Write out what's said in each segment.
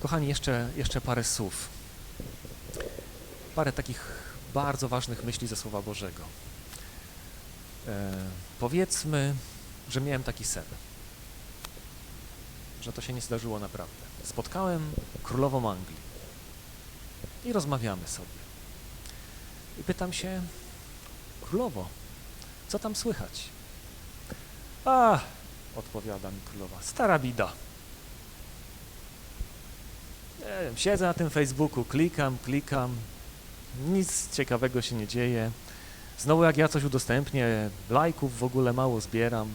Kochani, jeszcze, jeszcze parę słów. Parę takich bardzo ważnych myśli ze Słowa Bożego. E, powiedzmy, że miałem taki sen, że to się nie zdarzyło naprawdę. Spotkałem królową Anglii i rozmawiamy sobie. I pytam się, królowo, co tam słychać? A, odpowiada mi królowa, stara bida. Nie wiem, siedzę na tym Facebooku, klikam, klikam, nic ciekawego się nie dzieje. Znowu jak ja coś udostępnię, lajków w ogóle mało zbieram.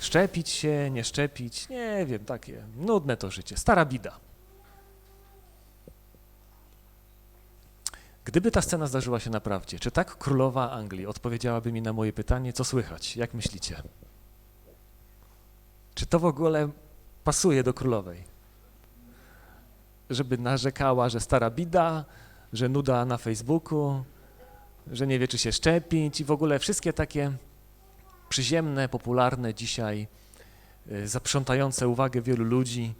Szczepić się, nie szczepić, nie wiem, takie nudne to życie, stara bida. Gdyby ta scena zdarzyła się naprawdę, czy tak królowa Anglii odpowiedziałaby mi na moje pytanie, co słychać? Jak myślicie? Czy to w ogóle pasuje do królowej? Żeby narzekała, że stara bida, że nuda na Facebooku, że nie wie, czy się szczepić i w ogóle wszystkie takie przyziemne, popularne dzisiaj, y, zaprzątające uwagę wielu ludzi,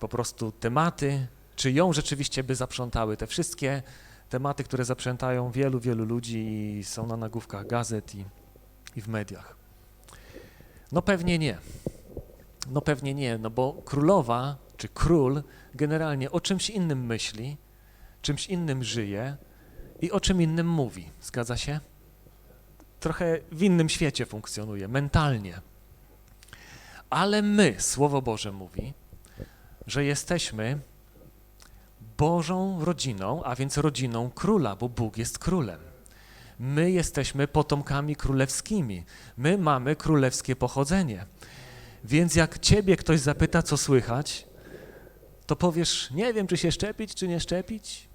po prostu tematy, czy ją rzeczywiście by zaprzątały te wszystkie tematy, które zaprzętają wielu, wielu ludzi i są na nagłówkach gazet i, i w mediach. No pewnie nie. No pewnie nie, no bo królowa czy król generalnie o czymś innym myśli, czymś innym żyje i o czym innym mówi. Zgadza się? Trochę w innym świecie funkcjonuje, mentalnie. Ale my, Słowo Boże mówi, że jesteśmy Bożą rodziną, a więc rodziną króla, bo Bóg jest królem. My jesteśmy potomkami królewskimi. My mamy królewskie pochodzenie. Więc jak ciebie ktoś zapyta, co słychać, to powiesz, nie wiem, czy się szczepić, czy nie szczepić.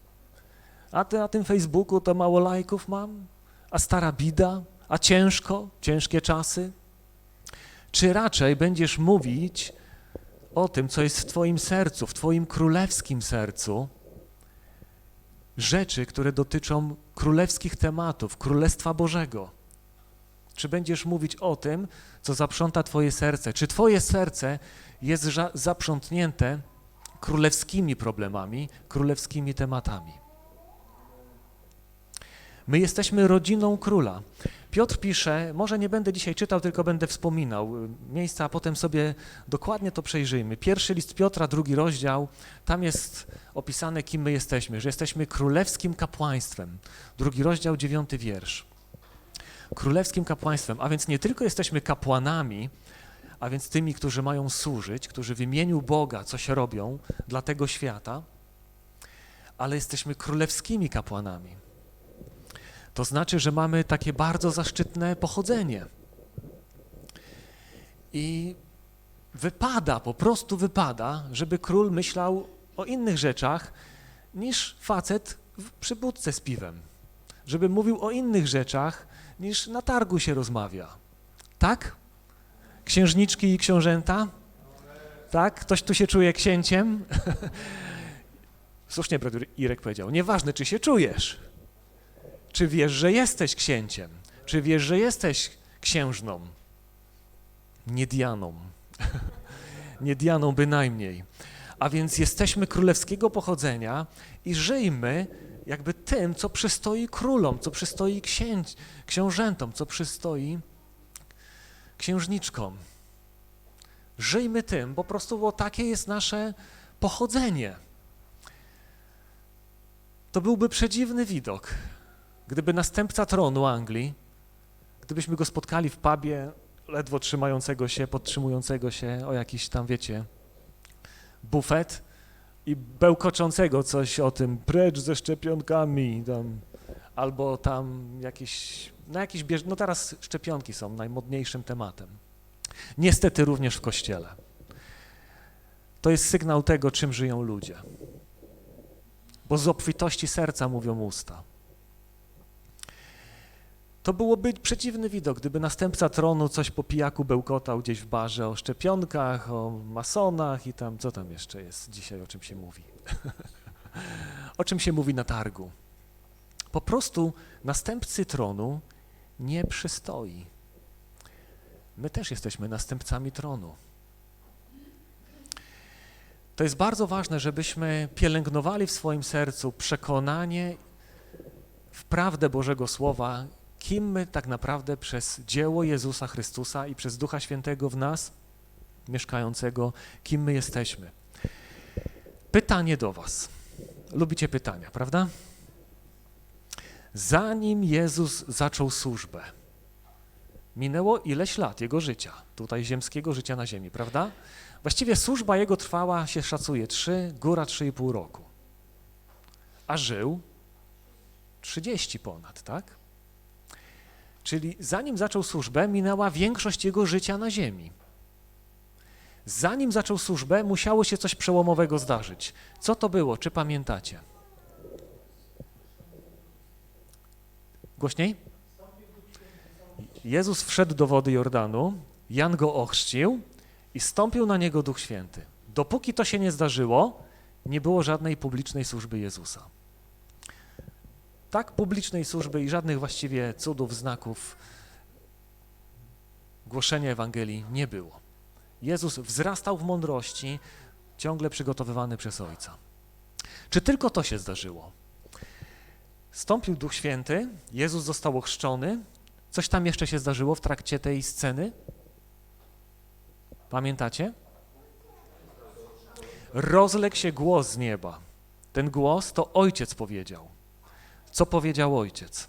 A ty na tym Facebooku to mało lajków mam, a stara bida, a ciężko, ciężkie czasy. Czy raczej będziesz mówić o tym, co jest w Twoim sercu, w Twoim królewskim sercu, rzeczy, które dotyczą królewskich tematów, Królestwa Bożego. Czy będziesz mówić o tym, co zaprząta Twoje serce? Czy Twoje serce jest zaprzątnięte królewskimi problemami, królewskimi tematami? My jesteśmy rodziną króla. Piotr pisze, może nie będę dzisiaj czytał, tylko będę wspominał miejsca, a potem sobie dokładnie to przejrzyjmy. Pierwszy list Piotra, drugi rozdział, tam jest opisane, kim my jesteśmy, że jesteśmy królewskim kapłaństwem. Drugi rozdział, dziewiąty wiersz. Królewskim kapłaństwem, a więc nie tylko jesteśmy kapłanami, a więc tymi, którzy mają służyć, którzy w imieniu Boga coś robią dla tego świata, ale jesteśmy królewskimi kapłanami. To znaczy, że mamy takie bardzo zaszczytne pochodzenie. I wypada, po prostu wypada, żeby król myślał o innych rzeczach niż facet w przybudce z piwem. Żeby mówił o innych rzeczach niż na targu się rozmawia. Tak? Księżniczki i książęta? Tak? Ktoś tu się czuje księciem? Słusznie brat Irek powiedział, nieważne czy się czujesz, czy wiesz, że jesteś księciem? Czy wiesz, że jesteś księżną? Nie Dianą. Nie Dianą bynajmniej. A więc jesteśmy królewskiego pochodzenia i żyjmy jakby tym, co przystoi królom, co przystoi księć, książętom, co przystoi księżniczkom. Żyjmy tym, po prostu, bo takie jest nasze pochodzenie. To byłby przedziwny widok, Gdyby następca tronu Anglii, gdybyśmy go spotkali w pubie, ledwo trzymającego się, podtrzymującego się o jakiś tam, wiecie, bufet i bełkoczącego coś o tym, precz ze szczepionkami, tam, albo tam jakieś, no jakieś, bierz... no teraz szczepionki są najmodniejszym tematem. Niestety również w Kościele. To jest sygnał tego, czym żyją ludzie. Bo z obfitości serca mówią usta. To byłoby przeciwny widok, gdyby następca tronu coś po pijaku bełkotał gdzieś w barze o szczepionkach, o masonach i tam, co tam jeszcze jest dzisiaj, o czym się mówi. o czym się mówi na targu. Po prostu następcy tronu nie przystoi. My też jesteśmy następcami tronu. To jest bardzo ważne, żebyśmy pielęgnowali w swoim sercu przekonanie w prawdę Bożego Słowa, kim my tak naprawdę przez dzieło Jezusa Chrystusa i przez Ducha Świętego w nas mieszkającego, kim my jesteśmy. Pytanie do Was. Lubicie pytania, prawda? Zanim Jezus zaczął służbę, minęło ileś lat Jego życia, tutaj ziemskiego życia na ziemi, prawda? Właściwie służba Jego trwała, się szacuje, 3, góra 3,5 roku. A żył 30 ponad, tak? Czyli zanim zaczął służbę, minęła większość Jego życia na ziemi. Zanim zaczął służbę, musiało się coś przełomowego zdarzyć. Co to było? Czy pamiętacie? Głośniej? Jezus wszedł do wody Jordanu, Jan go ochrzcił i stąpił na niego Duch Święty. Dopóki to się nie zdarzyło, nie było żadnej publicznej służby Jezusa. Tak, publicznej służby i żadnych właściwie cudów, znaków, głoszenia Ewangelii nie było. Jezus wzrastał w mądrości, ciągle przygotowywany przez Ojca. Czy tylko to się zdarzyło? Stąpił Duch Święty, Jezus został ochrzczony. Coś tam jeszcze się zdarzyło w trakcie tej sceny? Pamiętacie? Rozległ się głos z nieba. Ten głos to Ojciec powiedział. Co powiedział Ojciec?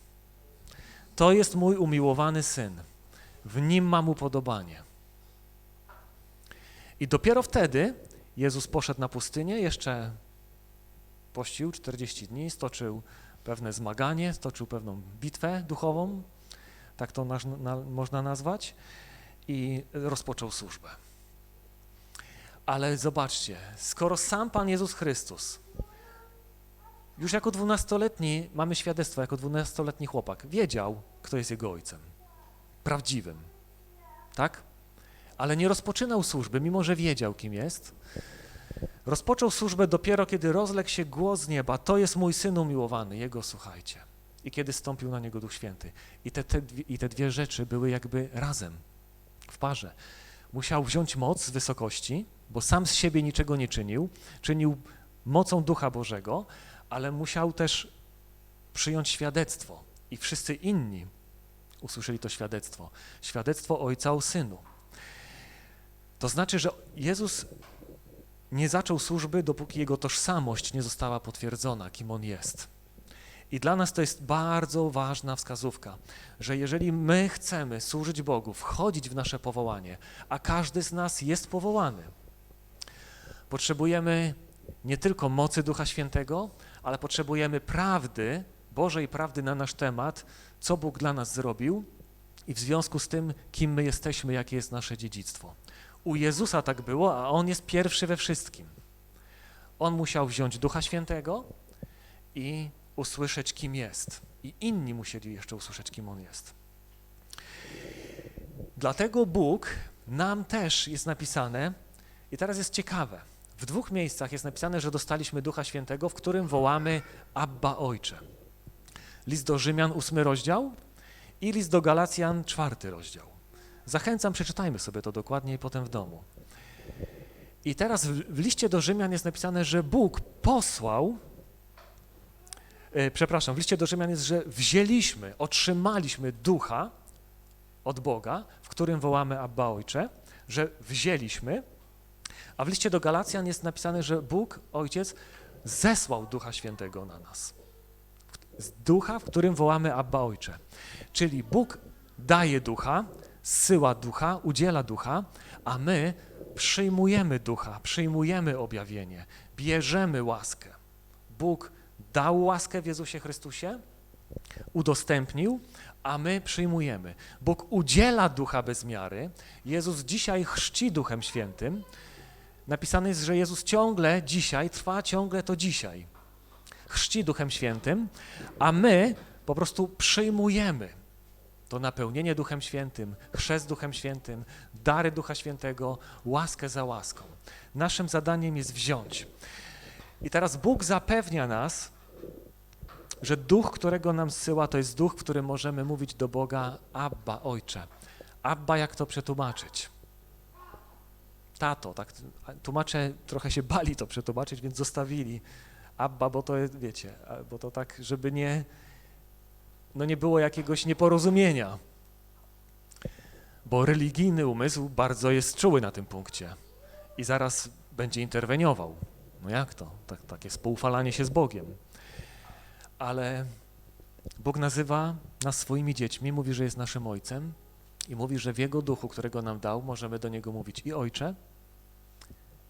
To jest mój umiłowany Syn. W nim mam upodobanie. I dopiero wtedy Jezus poszedł na pustynię, jeszcze pościł 40 dni, stoczył pewne zmaganie, stoczył pewną bitwę duchową, tak to na, na, można nazwać, i rozpoczął służbę. Ale zobaczcie, skoro sam Pan Jezus Chrystus, już jako dwunastoletni, mamy świadectwo, jako dwunastoletni chłopak, wiedział, kto jest jego ojcem, prawdziwym, tak? Ale nie rozpoczynał służby, mimo że wiedział, kim jest. Rozpoczął służbę dopiero, kiedy rozległ się głos z nieba, to jest mój Syn umiłowany, Jego słuchajcie. I kiedy stąpił na Niego Duch Święty. I te, te, I te dwie rzeczy były jakby razem, w parze. Musiał wziąć moc z wysokości, bo sam z siebie niczego nie czynił, czynił mocą Ducha Bożego, ale musiał też przyjąć świadectwo i wszyscy inni usłyszeli to świadectwo. Świadectwo Ojca o Synu. To znaczy, że Jezus nie zaczął służby, dopóki jego tożsamość nie została potwierdzona, kim on jest. I dla nas to jest bardzo ważna wskazówka, że jeżeli my chcemy służyć Bogu, wchodzić w nasze powołanie, a każdy z nas jest powołany, potrzebujemy nie tylko mocy Ducha Świętego, ale potrzebujemy prawdy, Bożej prawdy na nasz temat, co Bóg dla nas zrobił i w związku z tym, kim my jesteśmy, jakie jest nasze dziedzictwo. U Jezusa tak było, a On jest pierwszy we wszystkim. On musiał wziąć Ducha Świętego i usłyszeć, kim jest. I inni musieli jeszcze usłyszeć, kim On jest. Dlatego Bóg nam też jest napisane, i teraz jest ciekawe, w dwóch miejscach jest napisane, że dostaliśmy Ducha Świętego, w którym wołamy Abba Ojcze. List do Rzymian, ósmy rozdział i list do Galacjan, czwarty rozdział. Zachęcam, przeczytajmy sobie to dokładniej potem w domu. I teraz w, liście do Rzymian jest napisane, że Bóg posłał, e, przepraszam, w liście do Rzymian jest, że wzięliśmy, otrzymaliśmy ducha od Boga, w którym wołamy Abba Ojcze, że wzięliśmy, a w liście do Galacjan jest napisane, że Bóg, Ojciec, zesłał Ducha Świętego na nas. Ducha, w którym wołamy Abba Ojcze. Czyli Bóg daje ducha, zsyła ducha, udziela ducha, a my przyjmujemy ducha, przyjmujemy objawienie, bierzemy łaskę. Bóg dał łaskę w Jezusie Chrystusie, udostępnił, a my przyjmujemy. Bóg udziela ducha bez miary. Jezus dzisiaj chrzci Duchem Świętym. Napisane jest, że Jezus ciągle dzisiaj, trwa ciągle to dzisiaj. Chrzci Duchem Świętym, a my po prostu przyjmujemy to napełnienie Duchem Świętym, chrzest Duchem Świętym, dary Ducha Świętego, łaskę za łaską. Naszym zadaniem jest wziąć. I teraz Bóg zapewnia nas, że duch, którego nam zsyła, to jest duch, w którym możemy mówić do Boga Abba, Ojcze. Abba, jak to przetłumaczyć? tato, tak, tłumacze trochę się bali to przetłumaczyć, więc zostawili Abba, bo to wiecie, bo to tak, żeby nie, no nie było jakiegoś nieporozumienia, bo religijny umysł bardzo jest czuły na tym punkcie i zaraz będzie interweniował. No jak to? Tak, takie spoufalanie się z Bogiem. Ale Bóg nazywa nas swoimi dziećmi, mówi, że jest naszym Ojcem i mówi, że w Jego duchu, którego nam dał, możemy do Niego mówić i Ojcze,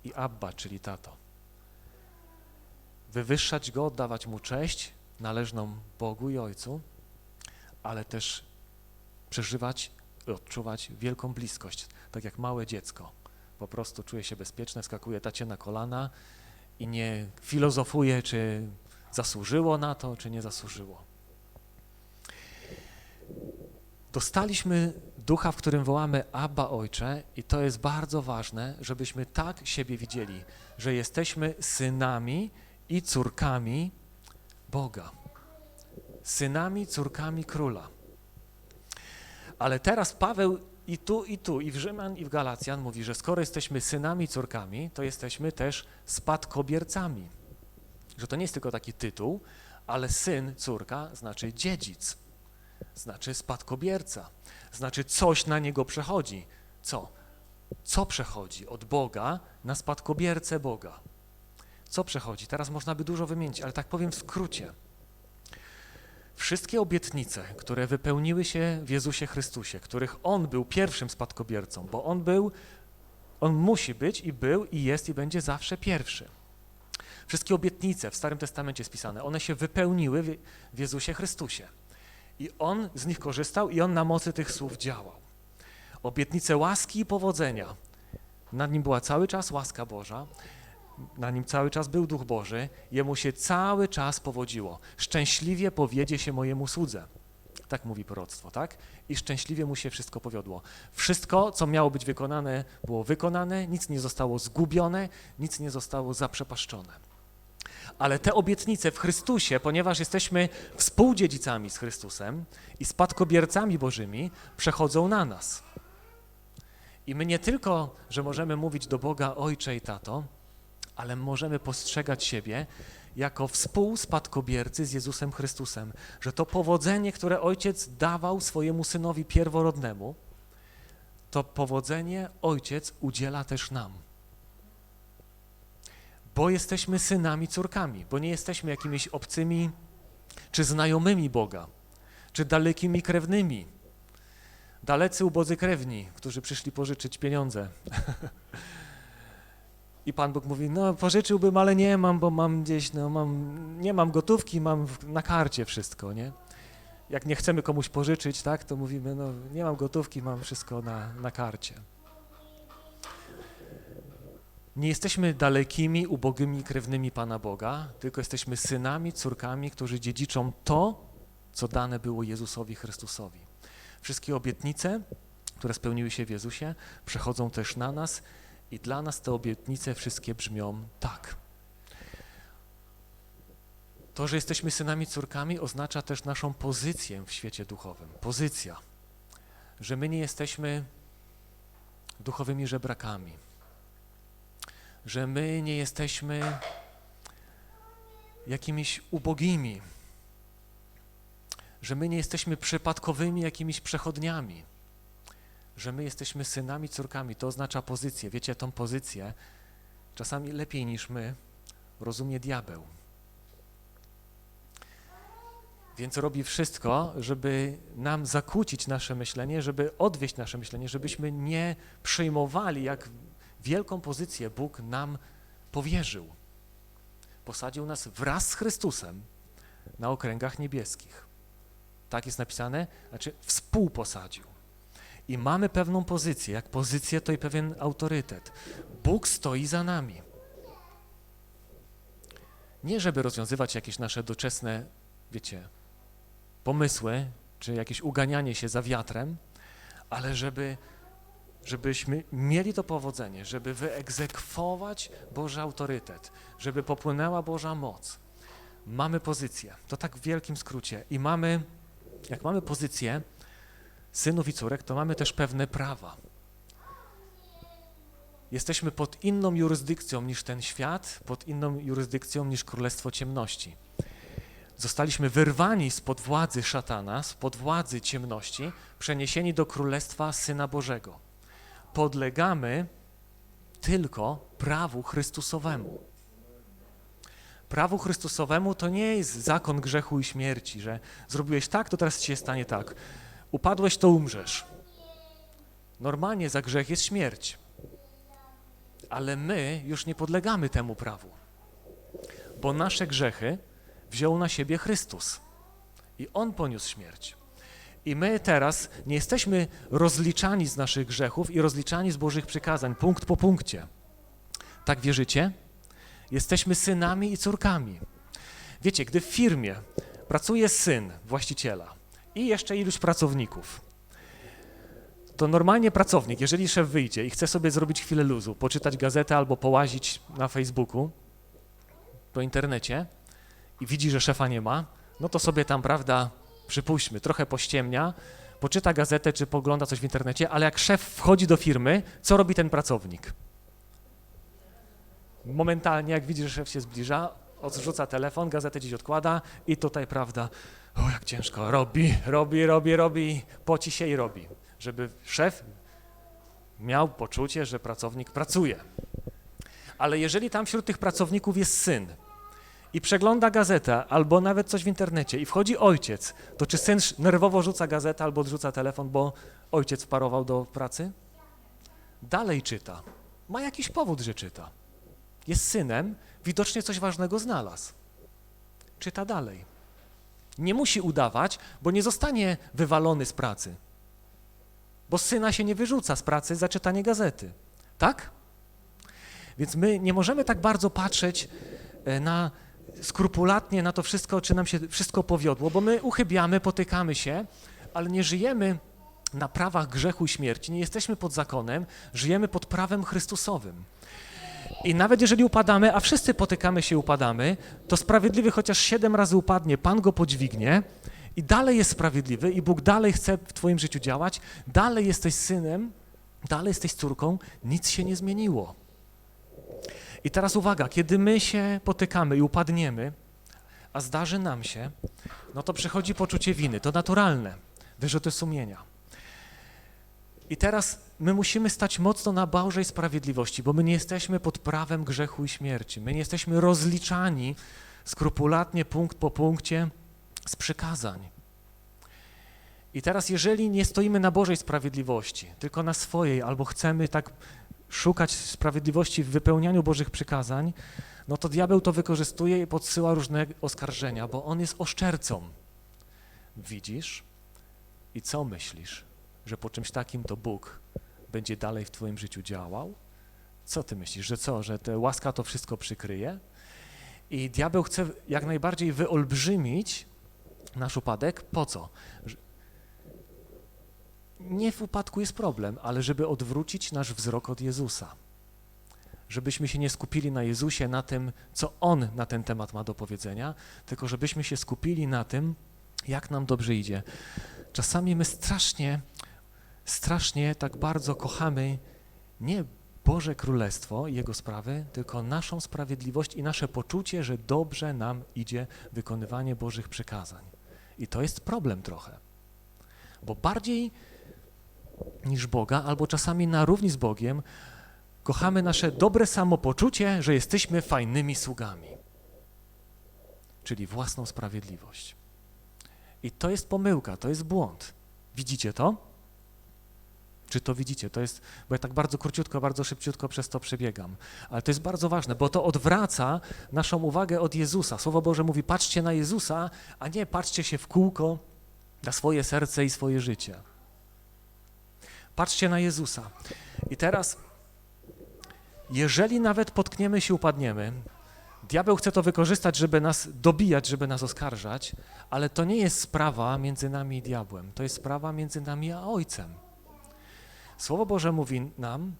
i Abba, czyli Tato. Wywyższać Go, oddawać Mu cześć należną Bogu i Ojcu, ale też przeżywać odczuwać wielką bliskość, tak jak małe dziecko. Po prostu czuje się bezpieczne, skakuje tacie na kolana i nie filozofuje, czy zasłużyło na to, czy nie zasłużyło. Dostaliśmy ducha, w którym wołamy Abba Ojcze i to jest bardzo ważne, żebyśmy tak siebie widzieli, że jesteśmy synami i córkami Boga. Synami, córkami Króla. Ale teraz Paweł i tu, i tu, i w Rzymian, i w Galacjan mówi, że skoro jesteśmy synami, córkami, to jesteśmy też spadkobiercami. Że to nie jest tylko taki tytuł, ale syn, córka znaczy dziedzic, znaczy spadkobierca, znaczy coś na niego przechodzi. Co? Co przechodzi od Boga na spadkobiercę Boga? Co przechodzi? Teraz można by dużo wymienić, ale tak powiem w skrócie. Wszystkie obietnice, które wypełniły się w Jezusie Chrystusie, których On był pierwszym spadkobiercą, bo On był, On musi być i był i jest i będzie zawsze pierwszy. Wszystkie obietnice w Starym Testamencie spisane, one się wypełniły w, Jezusie Chrystusie. I On z nich korzystał i On na mocy tych słów działał. Obietnice łaski i powodzenia. Nad nim była cały czas łaska Boża, na nim cały czas był Duch Boży, jemu się cały czas powodziło. Szczęśliwie powiedzie się mojemu słudze. Tak mówi proroctwo, tak? I szczęśliwie mu się wszystko powiodło. Wszystko, co miało być wykonane, było wykonane, nic nie zostało zgubione, nic nie zostało zaprzepaszczone. Ale te obietnice w Chrystusie, ponieważ jesteśmy współdziedzicami z Chrystusem i spadkobiercami Bożymi, przechodzą na nas. I my nie tylko, że możemy mówić do Boga Ojcze i Tato, ale możemy postrzegać siebie jako współspadkobiercy z Jezusem Chrystusem, że to powodzenie, które Ojciec dawał swojemu Synowi pierworodnemu, to powodzenie Ojciec udziela też nam. Bo jesteśmy synami, córkami, bo nie jesteśmy jakimiś obcymi czy znajomymi Boga, czy dalekimi krewnymi, dalecy ubodzy krewni, którzy przyszli pożyczyć pieniądze. I Pan Bóg mówi, no pożyczyłbym, ale nie mam, bo mam gdzieś, no mam, nie mam gotówki, mam w- na karcie wszystko, nie? Jak nie chcemy komuś pożyczyć, tak, to mówimy, no nie mam gotówki, mam wszystko na, na karcie. Nie jesteśmy dalekimi, ubogymi krewnymi Pana Boga, tylko jesteśmy synami, córkami, którzy dziedziczą to, co dane było Jezusowi Chrystusowi. Wszystkie obietnice, które spełniły się w Jezusie, przechodzą też na nas i dla nas te obietnice wszystkie brzmią tak. To, że jesteśmy synami, córkami, oznacza też naszą pozycję w świecie duchowym. Pozycja, że my nie jesteśmy duchowymi żebrakami, że my nie jesteśmy jakimiś ubogimi, że my nie jesteśmy przypadkowymi jakimiś przechodniami, że my jesteśmy synami, córkami. To oznacza pozycję. Wiecie, tą pozycję czasami lepiej niż my rozumie diabeł. Więc robi wszystko, żeby nam zakłócić nasze myślenie, żeby odwieść nasze myślenie, żebyśmy nie przyjmowali, jak wielką pozycję Bóg nam powierzył. Posadził nas wraz z Chrystusem na okręgach niebieskich. Tak jest napisane, znaczy współposadził. I mamy pewną pozycję. Jak pozycję, to i pewien autorytet. Bóg stoi za nami. Nie żeby rozwiązywać jakieś nasze doczesne, wiecie, pomysły, czy jakieś uganianie się za wiatrem, ale żeby, żebyśmy mieli to powodzenie, żeby wyegzekwować Boży autorytet, żeby popłynęła Boża moc. Mamy pozycję, to tak w wielkim skrócie. I mamy, jak mamy pozycję synów i córek, to mamy też pewne prawa. jesteśmy pod inną jurysdykcją niż ten świat, pod inną jurysdykcją niż królestwo ciemności. Zostaliśmy wyrwani spod władzy szatana, spod władzy ciemności, przeniesieni do królestwa Syna Bożego. Podlegamy tylko prawu Chrystusowemu. Prawu Chrystusowemu to nie jest zakon grzechu i śmierci, że zrobiłeś tak, to teraz ci się stanie tak. Upadłeś, to umrzesz. Normalnie za grzech jest śmierć. Ale my już nie podlegamy temu prawu, bo nasze grzechy wziął na siebie Chrystus i On poniósł śmierć. I my teraz nie jesteśmy rozliczani z naszych grzechów i rozliczani z Bożych przykazań, punkt po punkcie. Tak wierzycie? Jesteśmy synami i córkami. Wiecie, gdy w firmie pracuje syn właściciela i jeszcze iluś pracowników, to normalnie pracownik, jeżeli szef wyjdzie i chce sobie zrobić chwilę luzu, poczytać gazetę albo połazić na Facebooku, po internecie i widzi, że szefa nie ma, no to sobie tam, prawda, przypuśćmy, trochę pościemnia, poczyta gazetę czy pogląda coś w internecie, ale jak szef wchodzi do firmy, co robi ten pracownik? Momentalnie, jak widzi, że szef się zbliża, odrzuca telefon, gazetę gdzieś odkłada i tutaj, prawda, o jak ciężko, robi, robi, robi, robi, poci się i robi, żeby szef miał poczucie, że pracownik pracuje. Ale jeżeli tam wśród tych pracowników jest syn i przegląda gazetę albo nawet coś w internecie i wchodzi ojciec, to czy syn nerwowo rzuca gazetę albo odrzuca telefon, bo ojciec wparował do pracy? Dalej czyta. Ma jakiś powód, że czyta. Jest synem, widocznie coś ważnego znalazł. Czyta dalej. Nie musi udawać, bo nie zostanie wywalony z pracy. Bo syna się nie wyrzuca z pracy za czytanie gazety. Tak? Więc my nie możemy tak bardzo patrzeć e, na skrupulatnie na to wszystko, czy nam się wszystko powiodło, bo my uchybiamy, potykamy się, ale nie żyjemy na prawach grzechu i śmierci, nie jesteśmy pod zakonem, żyjemy pod prawem Chrystusowym. I nawet jeżeli upadamy, a wszyscy potykamy się i upadamy, to sprawiedliwy chociaż siedem razy upadnie, Pan go podźwignie i dalej jest sprawiedliwy i Bóg dalej chce w twoim życiu działać, dalej jesteś synem, dalej jesteś córką, nic się nie zmieniło. I teraz uwaga, kiedy my się potykamy i upadniemy, a zdarzy nam się, no to przychodzi poczucie winy, to naturalne, wyrzuty sumienia. I teraz my musimy stać mocno na Bożej sprawiedliwości, bo my nie jesteśmy pod prawem grzechu i śmierci. My nie jesteśmy rozliczani skrupulatnie, punkt po punkcie z przykazań. I teraz, jeżeli nie stoimy na Bożej sprawiedliwości, tylko na swojej, albo chcemy tak szukać sprawiedliwości w wypełnianiu Bożych przykazań, no to diabeł to wykorzystuje i podsyła różne oskarżenia, bo on jest oszczercą. Widzisz? I co myślisz? Że po czymś takim to Bóg będzie dalej w twoim życiu działał? Co ty myślisz, że co, że ta łaska to wszystko przykryje? I diabeł chce jak najbardziej wyolbrzymić nasz upadek. Po co? Nie w upadku jest problem, ale żeby odwrócić nasz wzrok od Jezusa. Żebyśmy się nie skupili na Jezusie, na tym, co On na ten temat ma do powiedzenia, tylko żebyśmy się skupili na tym, jak nam dobrze idzie. Czasami my strasznie, strasznie tak bardzo kochamy nie Boże Królestwo i Jego sprawy, tylko naszą sprawiedliwość i nasze poczucie, że dobrze nam idzie wykonywanie Bożych przykazań. I to jest problem trochę, bo bardziej niż Boga, albo czasami na równi z Bogiem, kochamy nasze dobre samopoczucie, że jesteśmy fajnymi sługami, czyli własną sprawiedliwość. I to jest pomyłka, to jest błąd. Widzicie to? Czy to widzicie? To jest, bo ja tak bardzo króciutko, bardzo szybciutko przez to przebiegam. Ale to jest bardzo ważne, bo to odwraca naszą uwagę od Jezusa. Słowo Boże mówi, patrzcie na Jezusa, a nie patrzcie się w kółko na swoje serce i swoje życie. Patrzcie na Jezusa. I teraz, jeżeli nawet potkniemy się, upadniemy, diabeł chce to wykorzystać, żeby nas dobijać, żeby nas oskarżać, ale to nie jest sprawa między nami i diabłem, to jest sprawa między nami a Ojcem. Słowo Boże mówi nam,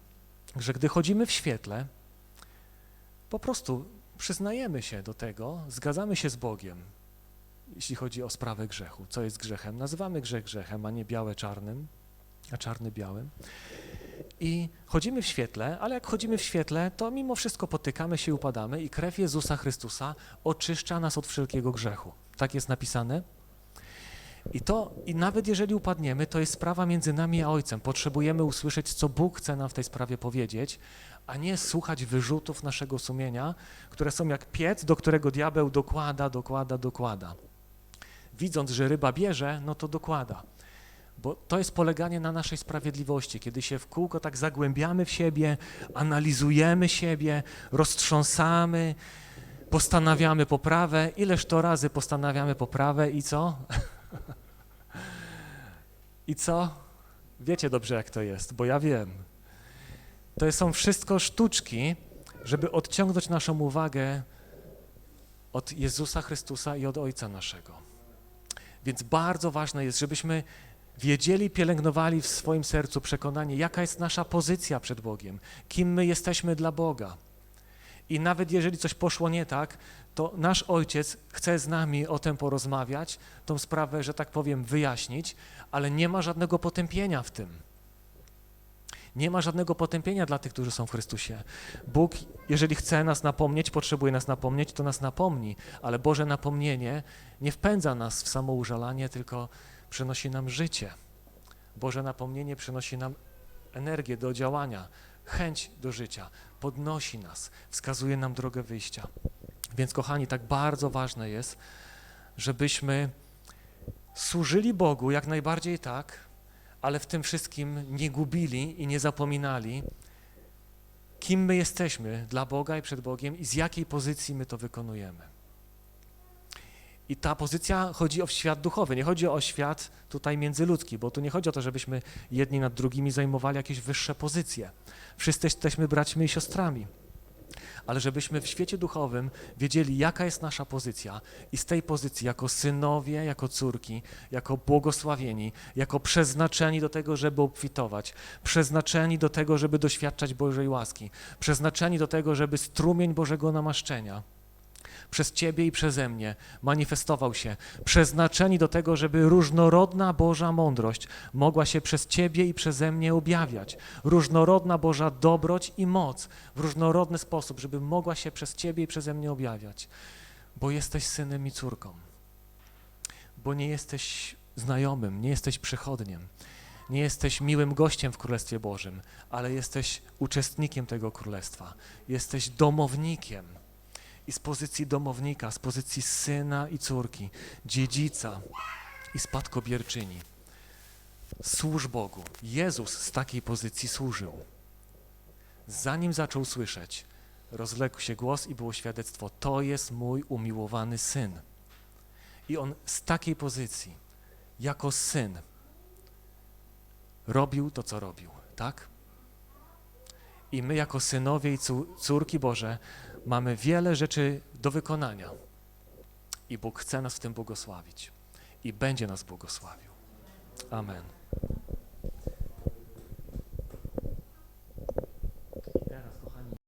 że gdy chodzimy w świetle, po prostu przyznajemy się do tego, zgadzamy się z Bogiem, jeśli chodzi o sprawę grzechu. Co jest grzechem? Nazywamy grzech grzechem, a nie białe czarnym, a czarny białym. I chodzimy w świetle, ale jak chodzimy w świetle, to mimo wszystko potykamy się i upadamy i krew Jezusa Chrystusa oczyszcza nas od wszelkiego grzechu. Tak jest napisane. I to, i nawet jeżeli upadniemy, to jest sprawa między nami a Ojcem. Potrzebujemy usłyszeć, co Bóg chce nam w tej sprawie powiedzieć, a nie słuchać wyrzutów naszego sumienia, które są jak piec, do którego diabeł dokłada, dokłada, dokłada. Widząc, że ryba bierze, no to dokłada. Bo to jest poleganie na naszej sprawiedliwości, kiedy się w kółko tak zagłębiamy w siebie, analizujemy siebie, roztrząsamy, postanawiamy poprawę. Ileż to razy postanawiamy poprawę i co? I co? Wiecie dobrze, jak to jest, bo ja wiem. To są wszystko sztuczki, żeby odciągnąć naszą uwagę od Jezusa Chrystusa i od Ojca naszego. Więc bardzo ważne jest, żebyśmy wiedzieli, pielęgnowali w swoim sercu przekonanie, jaka jest nasza pozycja przed Bogiem, kim my jesteśmy dla Boga. I nawet jeżeli coś poszło nie tak, to nasz Ojciec chce z nami o tym porozmawiać, tą sprawę, że tak powiem, wyjaśnić, ale nie ma żadnego potępienia w tym. Nie ma żadnego potępienia dla tych, którzy są w Chrystusie. Bóg, jeżeli chce nas napomnieć, potrzebuje nas napomnieć, to nas napomni, ale Boże napomnienie nie wpędza nas w samoużalanie, tylko przynosi nam życie. Boże napomnienie przynosi nam energię do działania, chęć do życia, podnosi nas, wskazuje nam drogę wyjścia. Więc, kochani, tak bardzo ważne jest, żebyśmy służyli Bogu jak najbardziej tak, ale w tym wszystkim nie gubili i nie zapominali, kim my jesteśmy dla Boga i przed Bogiem i z jakiej pozycji my to wykonujemy. I ta pozycja chodzi o świat duchowy, nie chodzi o świat tutaj międzyludzki, bo tu nie chodzi o to, żebyśmy jedni nad drugimi zajmowali jakieś wyższe pozycje. Wszyscy jesteśmy braćmi i siostrami, ale żebyśmy w świecie duchowym wiedzieli, jaka jest nasza pozycja i z tej pozycji, jako synowie, jako córki, jako błogosławieni, jako przeznaczeni do tego, żeby obfitować, przeznaczeni do tego, żeby doświadczać Bożej łaski, przeznaczeni do tego, żeby strumień Bożego namaszczenia przez Ciebie i przeze mnie manifestował się, przeznaczeni do tego, żeby różnorodna Boża mądrość mogła się przez Ciebie i przeze mnie objawiać, różnorodna Boża dobroć i moc w różnorodny sposób, żeby mogła się przez Ciebie i przeze mnie objawiać, bo jesteś synem i córką, bo nie jesteś znajomym, nie jesteś przychodniem, nie jesteś miłym gościem w Królestwie Bożym, ale jesteś uczestnikiem tego Królestwa, jesteś domownikiem i z pozycji domownika, z pozycji syna i córki, dziedzica i spadkobierczyni. Służ Bogu. Jezus z takiej pozycji służył. Zanim zaczął słyszeć, rozległ się głos i było świadectwo: To jest mój umiłowany syn. I on z takiej pozycji, jako syn, robił to, co robił, tak? I my, jako synowie i córki Boże, mamy wiele rzeczy do wykonania i Bóg chce nas w tym błogosławić i będzie nas błogosławił. Amen.